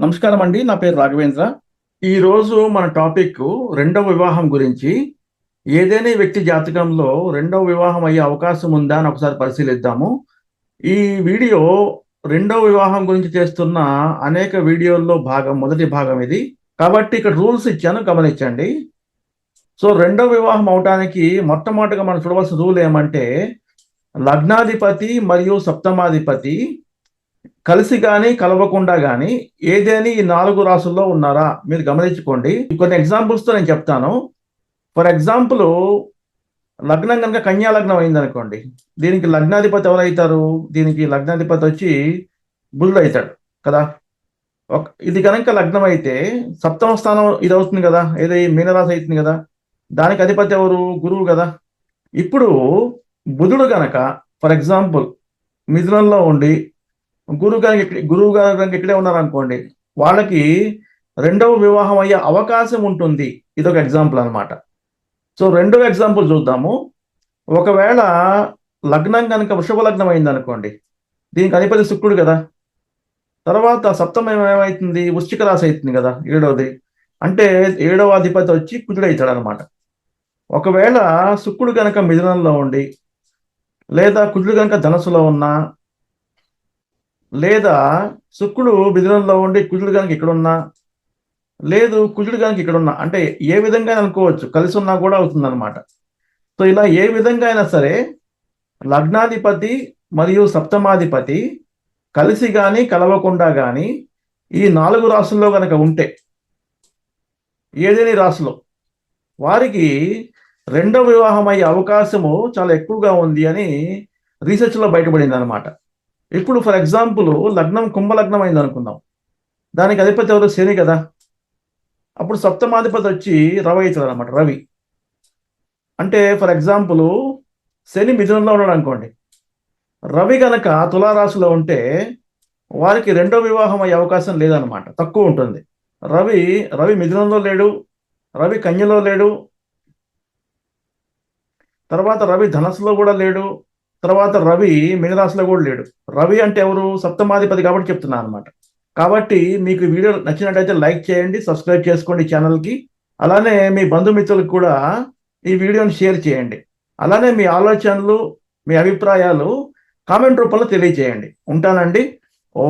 నమస్కారం అండి నా పేరు రాఘవేంద్ర. ఈరోజు మన టాపిక్ రెండవ వివాహం గురించి. ఏదైనా వ్యక్తి జాతకంలో రెండవ వివాహం అయ్యే అవకాశం ఉందా అని ఒకసారి పరిశీలిద్దాము. ఈ వీడియో రెండవ వివాహం గురించి చేస్తున్న అనేక వీడియోల్లో భాగం మొదటి భాగం ఇది. కాబట్టి ఇక్కడ రూల్స్ ఇచ్చాను గమనించండి. సో రెండవ వివాహం అవటానికి మొట్టమొదటిగా మనం చూడవలసిన రూల్ ఏమంటే లగ్నాధిపతి మరియు సప్తమాధిపతి కలిసి కానీ కలవకుండా కానీ ఏదేని ఈ నాలుగు రాసుల్లో ఉన్నారా మీరు గమనించుకోండి. కొన్ని ఎగ్జాంపుల్స్తో నేను చెప్తాను. ఫర్ ఎగ్జాంపుల్ లగ్నం కనుక కన్యా లగ్నం అయింది అనుకోండి దీనికి లగ్నాధిపతి ఎవరైతారు? దీనికి లగ్నాధిపతి వచ్చి బుధుడు అవుతాడు కదా. ఒక ఇది కనుక లగ్నం అయితే సప్తమ స్థానం ఇది అవుతుంది కదా. ఏది? మీనరాశి అవుతుంది కదా. దానికి అధిపతి ఎవరు? గురువు కదా. ఇప్పుడు బుధుడు గనక ఫర్ ఎగ్జాంపుల్ మిథునంలో ఉండి గురువు గారికి గురువు గారు కనుక ఇక్కడే ఉన్నారనుకోండి వాళ్ళకి రెండవ వివాహం అయ్యే అవకాశం ఉంటుంది. ఇది ఒక ఎగ్జాంపుల్ అనమాట సో రెండవ ఎగ్జాంపుల్ చూద్దాము. ఒకవేళ లగ్నం కనుక వృషభ లగ్నం అయింది అనుకోండి దీనికి అధిపతి శుక్రుడు కదా. తర్వాత సప్తమం ఏమవుతుంది వృశ్చిక రాశి అవుతుంది కదా ఏడవది. అంటే ఏడవ అధిపతి వచ్చి కుజుడవుతాడు అనమాట ఒకవేళ శుక్రుడు కనుక మిథునంలో ఉండి లేదా కుజుడు కనుక ధనస్సులో ఉన్నా లేదా శుక్రుడు మిథునంలో ఉండి కుజుడు కనుక ఇక్కడ ఉన్నా లేదు కుజుడు కనుక ఇక్కడున్నా అంటే ఏ విధంగా అనుకోవచ్చు కలిసి ఉన్నా కూడా అవుతుంది అనమాట సో ఇలా ఏ విధంగా అయినా సరే లగ్నాధిపతి మరియు సప్తమాధిపతి కలిసి కానీ కలవకుండా కానీ ఈ నాలుగు రాసుల్లో కనుక ఉంటే ఏదేని రాశిలో? వారికి రెండవ వివాహం అయ్యే అవకాశము చాలా ఎక్కువగా ఉంది అని రీసెర్చ్లో బయటపడింది అనమాట ఇప్పుడు ఫర్ ఎగ్జాంపుల్ లగ్నం కుంభలగ్నం అయింది అనుకుందాం. దానికి అధిపతి ఎవరు? శని కదా. అప్పుడు సప్తమాధిపతి వచ్చి రవి అవుతుంది అనమాట రవి. అంటే ఫర్ ఎగ్జాంపుల్ శని మిథునంలో ఉన్నాడు అనుకోండి. రవి గనక తులారాశిలో ఉంటే వారికి రెండో వివాహం అయ్యే అవకాశం లేదనమాట తక్కువ ఉంటుంది. రవి రవి మిథునంలో లేడు రవి కన్యలో లేడు తర్వాత రవి ధనస్సులో కూడా లేడు తర్వాత రవి మిగదాసులో కూడా లేడు. రవి అంటే ఎవరు? సప్తమాధిపతి కాబట్టి చెప్తున్నాను అనమాట కాబట్టి మీకు వీడియో నచ్చినట్టయితే లైక్ చేయండి సబ్స్క్రైబ్ చేసుకోండి ఛానల్కి. అలానే మీ బంధుమిత్రులకు కూడా ఈ వీడియోని షేర్ చేయండి. అలానే మీ ఆలోచనలు మీ అభిప్రాయాలు కామెంట్ రూపంలో తెలియజేయండి. ఉంటానండి. ఓ.